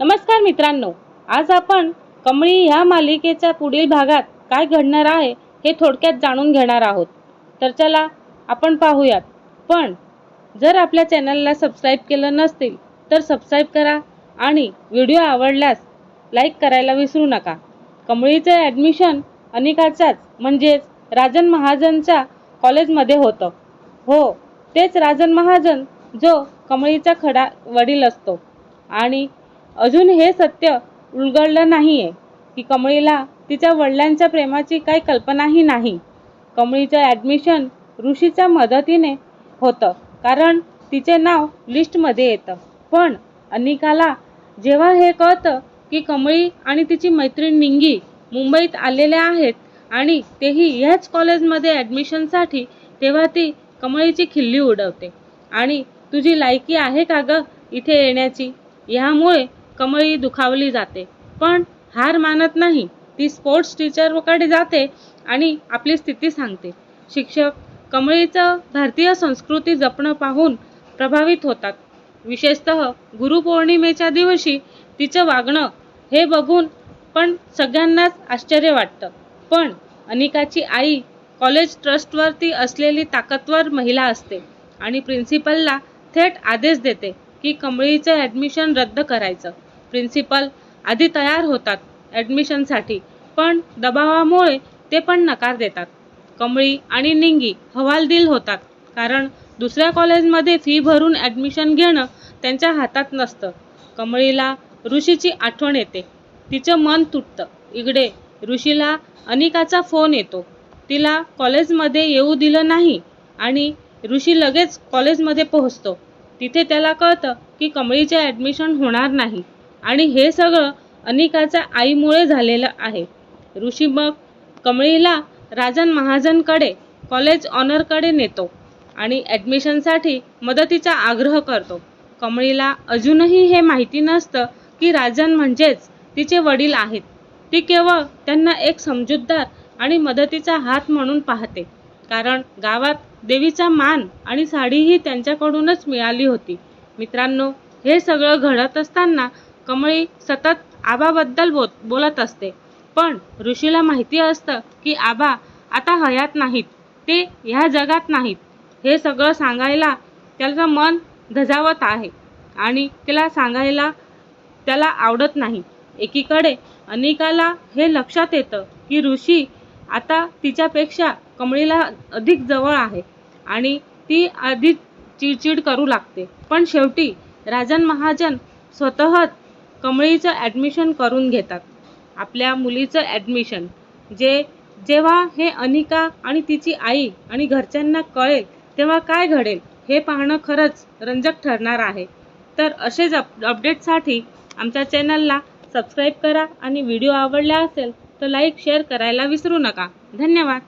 नमस्कार मित्रांनो आज आपण कमळी ह्या मालिकेच्या पुढील भागात काय घडणार आहे हे थोडक्यात जाणून घेणार आहोत. तर चला आपण पाहूयात. पण जर आपल्या चॅनलला सबस्क्राईब केलं नसतील तर सबस्क्राईब करा आणि व्हिडिओ आवडल्यास लाईक करायला विसरू नका. कमळीचं ॲडमिशन अनेकाचाच म्हणजेच राजन महाजनच्या कॉलेजमध्ये होतं. हो तेच राजन महाजन जो कमळीचा खडा वडील असतो. आणि अजून हे सत्य उलगडलं नाही आहे की कमळीला तिच्या वडिलांच्या प्रेमाची काही कल्पनाही नाही. कमळीचं ॲडमिशन ऋषीच्या मदतीने होतं कारण तिचे नाव लिस्टमध्ये येतं. पण अनिकाला जेव्हा हे कळतं की कमळी आणि तिची मैत्रीण निंगी मुंबईत आलेल्या आहेत आणि तेही ह्याच कॉलेजमध्ये ॲडमिशनसाठी तेव्हा ती कमळीची खिल्ली उडवते. आणि तुझी लायकी आहे का गं इथे येण्याची? ह्यामुळे कमळी दुखावली जाते. पण हार मानत नाही. ती स्पोर्ट्स टीचरकडे जाते आणि आपली स्थिती सांगते. शिक्षक कमळीचं भारतीय संस्कृती जपणं पाहून प्रभावित होतात. विशेषतः गुरुपौर्णिमेच्या दिवशी तिचं वागणं हे बघून पण सगळ्यांनाच आश्चर्य वाटतं. पण अनिकाची आई कॉलेज ट्रस्टवरती असलेली ताकदवर महिला असते आणि प्रिन्सिपलला थेट आदेश देते की कमळीचं ॲडमिशन रद्द करायचं. प्रिन्सिपल आधी तयार होतात ॲडमिशनसाठी पण दबावामुळे ते पण नकार देतात. कमळी आणि निंगी हवालदिल होतात कारण दुसऱ्या कॉलेजमध्ये फी भरून ॲडमिशन घेणं त्यांच्या हातात नसतं. कमळीला ऋषीची आठवण येते. तिचं मन तुटतं. इकडे ऋषीला अनिकाचा फोन येतो. तिला कॉलेजमध्ये येऊ दिलं नाही आणि ऋषी लगेच कॉलेजमध्ये पोहोचतो. तिथे त्याला कळतं की कमळीचे ॲडमिशन होणार नाही. आणि हे सगळं अनिकाच्या आईमुळे झालेलं आहे. ऋषी मग कमळीला राजन महाजनकडे कॉलेज ऑनरकडे नेतो आणि ॲडमिशनसाठी मदतीचा आग्रह करतो. कमळीला अजूनही हे माहिती नसतं की राजन म्हणजेच तिचे वडील आहेत. ती केवळ त्यांना एक समजूतदार आणि मदतीचा हात म्हणून पाहते. कारण गावात देवीचा मान आणि साडीही त्यांच्याकडूनच मिळाली होती. मित्रांनो हे सगळं घडत असताना कमळी सतत आबाबद्दल बोल बोलत असते. पण ऋषीला माहिती असतं की आबा आता हयात नाहीत. ते ह्या जगात नाहीत. हे सगळं सांगायला त्याचं मन धजावत आहे. आणि तिला सांगायला त्याला आवडत नाही. एकीकडे अनिकाला हे लक्षात येतं की ऋषी आता तिच्यापेक्षा कमळीला अधिक जवळ आहे आणि ती अधिक चिडचिड करू लागते. पण शेवटी राजन महाजन स्वतःच कमळीचं ॲडमिशन करून घेतात. आपल्या मुलीचं ॲडमिशन जे जेव्हा हे अनिका आणि तिची आई आणि घरच्यांना कळेल तेव्हा काय घडेल हे पाहणं खरंच रंजक ठरणार आहे. तर असेच अप अपडेटसाठी आमच्या चॅनलला सबस्क्राईब करा आणि व्हिडिओ आवडला असेल तर लाईक शेअर करायला विसरू नका. धन्यवाद.